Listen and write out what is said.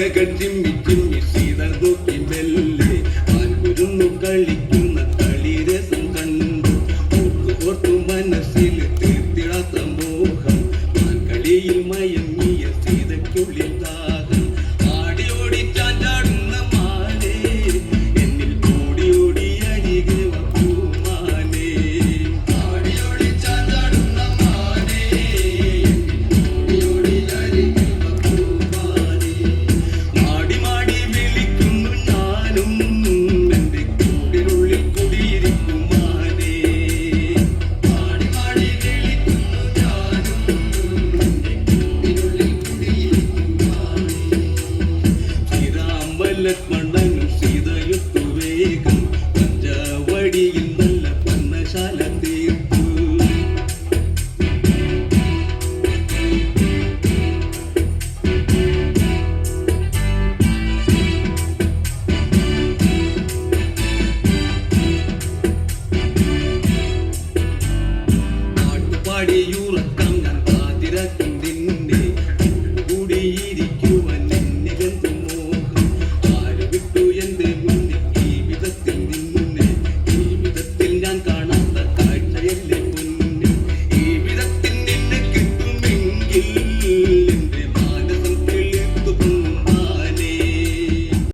കുതിരകൾ ചിമ്മി ചിമ്മി സീതൂക്കി മെല്ലെ പാൽകുരുന്നു കളിക്കുന്ന കളി രസം കണ്ടു. ഓർത്തു മനസ്സിൽ ലക്ഷ്മണൻ